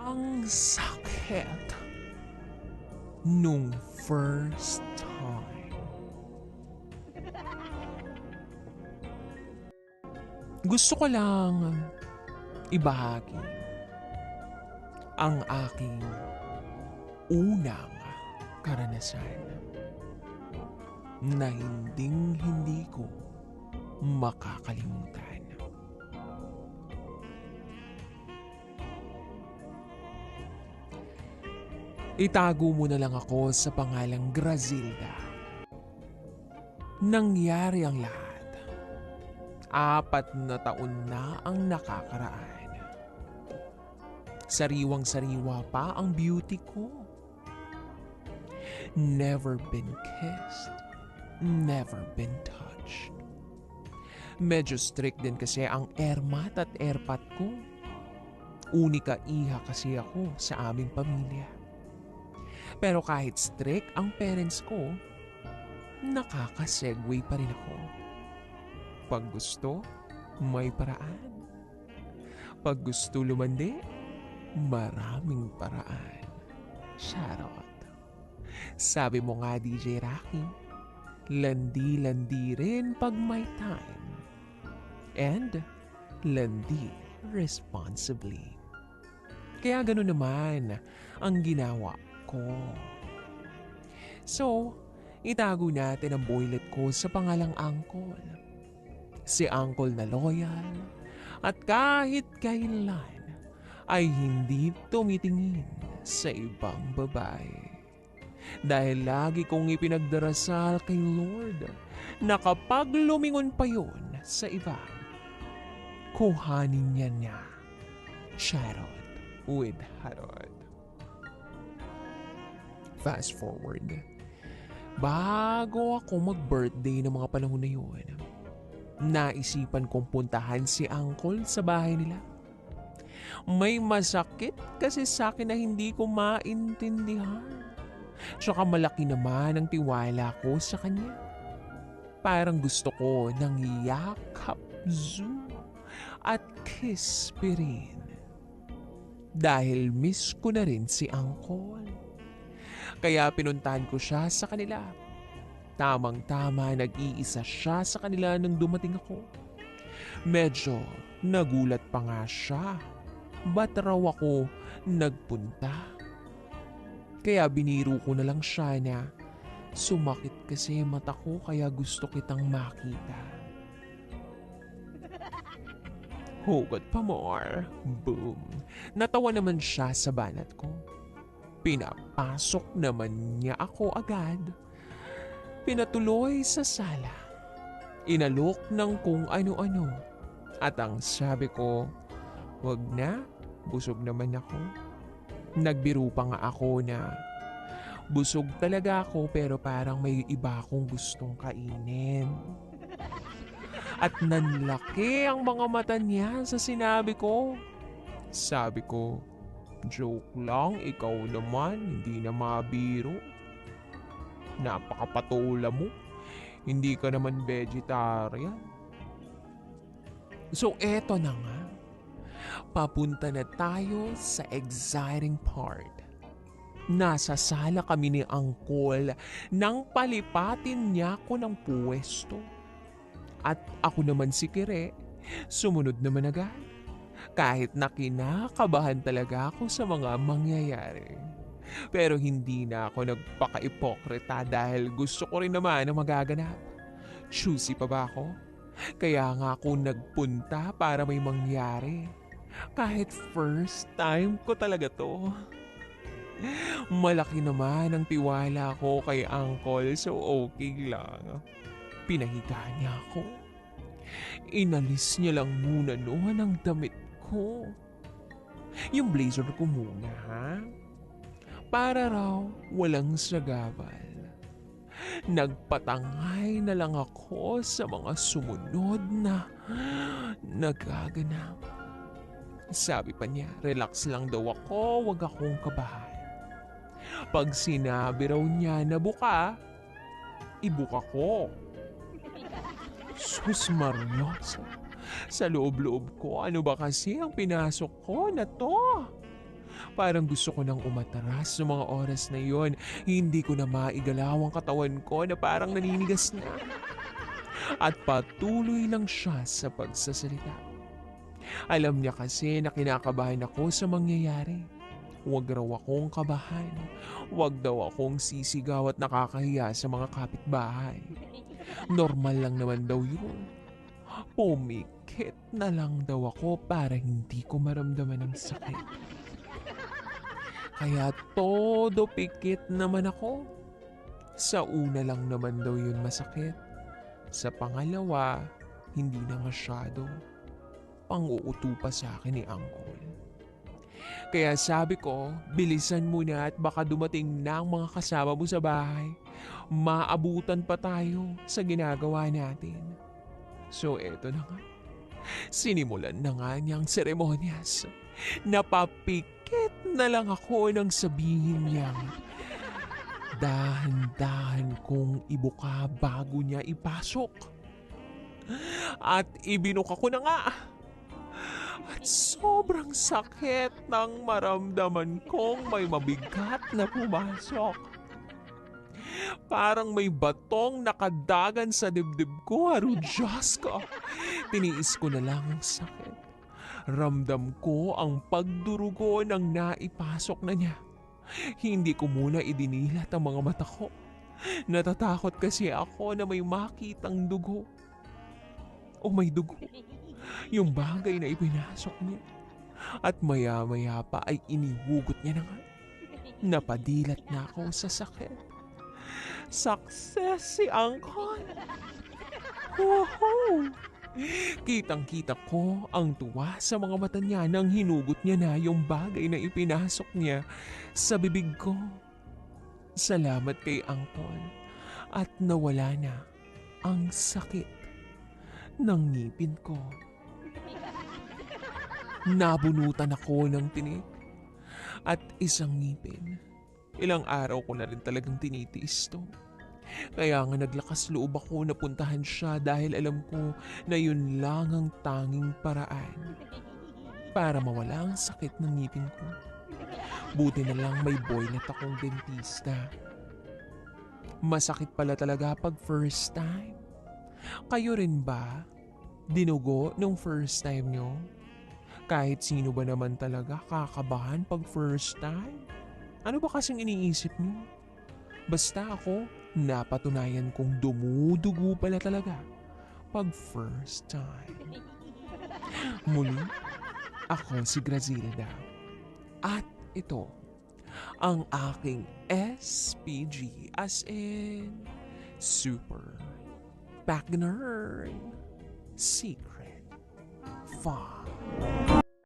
Ang sakit nung first time. Gusto ko lang ibahagi ang aking unang karanasan na hinding hindi ko makakalimutan. Itago mo na lang ako sa pangalang Grazilda. Nangyari ang lahat. Apat na taon na ang nakakaraan. Sariwang-sariwa pa ang beauty ko. Never been kissed. Never been touched. Medyo strict din kasi ang airmat at airpat ko. Unika iha kasi ako sa aming pamilya. Pero kahit strict ang parents ko, nakaka-segue pa rin ako. Pag gusto, may paraan. Pag gusto lumandi, maraming paraan. Charot. Sabi mo nga DJ Rocky, landi-landi rin pag may time. And landi responsibly. Kaya gano'n naman ang ginawa ko. So, itago natin ang boylet ko sa pangalang Angkol. Si Angkol na loyal at kahit kailan ay hindi tumitingin sa ibang babae. Dahil lagi kong ipinagdarasal kay Lord na kapag lumingon pa yon sa iba, kuhanin niya niya. Charot with Harod. Fast forward. Bago ako mag-birthday ng mga panahon na yun, naisipan kong puntahan si Uncle sa bahay nila. May masakit kasi sa akin na hindi ko maintindihan. Tsaka malaki naman ang tiwala ko sa kanya. Parang gusto ko ng yakap zoo at kiss pa rin. Dahil miss ko na rin si Uncle. Kaya pinuntahan ko siya sa kanila. Tamang-tama nag-iisa siya sa kanila nang dumating ako. Medyo nagulat pa nga siya. Ba't raw ako nagpunta? Kaya biniro ko na lang siya na sumakit kasi mata ko kaya gusto kitang makita. Hugot pa more. Boom. Natawa naman siya sa banat ko. Pinapasok naman niya ako agad. Pinatuloy sa sala. Inalok ng kung ano-ano. At ang sabi ko, wag na, busog naman ako. Nagbiro pa nga ako na busog talaga ako pero parang may iba akong gustong kainin. At nanlaki ang mga mata niya sa sinabi ko. Sabi ko, joke lang, ikaw naman, hindi na mabiro. Napakapatula mo. Hindi ka naman vegetarian. So eto na nga. Papunta na tayo sa exciting part. Nasa sala kami ni Angkol nang palipatin niya ko ng puwesto. At ako naman si Kire, sumunod naman agad. Kahit na kinakabahan talaga ako sa mga mangyayari. Pero hindi na ako nagpaka-ipokrita dahil gusto ko rin naman ang magaganap. Choosy pa ba ako? Kaya nga ako nagpunta para may mangyari. Kahit first time ko talaga to. Malaki naman ang tiwala ko kay Uncle so okay lang. Pinahiga niya ako. Inalis niya lang muna noon ang damit ko. Yung blazer ko muna ha. Para raw walang sagabal. Nagpatangay na lang ako sa mga sumunod na nagaganap. Sabi pa niya, relax lang daw ako, wag akong kabahan. Pag sinabi raw niya na buka, ibuka ko. Sus Mariosa, sa loob-loob ko, ano ba kasi ang pinasok ko na to? Parang gusto ko nang umatras sa mga oras na yon. Hindi ko na maigalaw ang katawan ko na parang naninigas na. At patuloy lang siya sa pagsasalita. Alam niya kasi na kinakabahan ako sa mangyayari. Huwag raw akong kabahan. Huwag daw akong sisigaw at nakakahiya sa mga kapitbahay. Normal lang naman daw yun. Pumikit na lang daw ako para hindi ko maramdaman ang sakit. Kaya todo pikit naman ako. Sa una lang naman daw yun masakit. Sa pangalawa, hindi na masyado. Pang-uuto pa sa akin ni Uncle. Kaya sabi ko, bilisan mo na at baka dumating na ang mga kasama mo sa bahay. Maabutan pa tayo sa ginagawa natin. So eto na nga. Sinimulan na nga niyang seremonyas. Napapikit na lang ako nang sabihin niya. Dahan-dahan kong ibuka bago niya ipasok. At ibinuka ko na nga. At sobrang sakit nang maramdaman kong may mabigat na pumasok. Parang may batong nakadagan sa dibdib ko, Haru Diyos ko. Tiniis ko na lang ang sakit. Ramdam ko ang pagdurugo ng naipasok na niya. Hindi ko muna idinilat ang mga mata ko. Natatakot kasi ako na may makitang dugo. O may dugo. Yung bagay na ipinasok niya. At maya-maya pa ay inihugot niya na nga. Napadilat na ako sa sakit. Success si Angkol! Woohoo! Kitang-kita ko ang tuwa sa mga mata niya nang hinugot niya na yung bagay na ipinasok niya sa bibig ko. Salamat kay Angkol at nawala na ang sakit ng ngipin ko. Nabunutan ako ng tinik at isang ngipin. Ilang araw ko na rin talagang tinitiis to. Kaya nga naglakas loob ako na puntahan siya dahil alam ko na yun lang ang tanging paraan para mawala ang sakit ng ngipin ko. Buti na lang may boylet akong dentista. Masakit pala talaga pag first time. Kayo rin ba? Dinugo nung first time nyo? Kahit sino ba naman talaga kakabahan pag first time? Ano ba kasing iniisip nyo? Basta ako, napatunayan kong dumudugo pala talaga pag first time. Muli, ako si Grazilda. At ito, ang aking SPG as in Super Back Nerd Secret 5.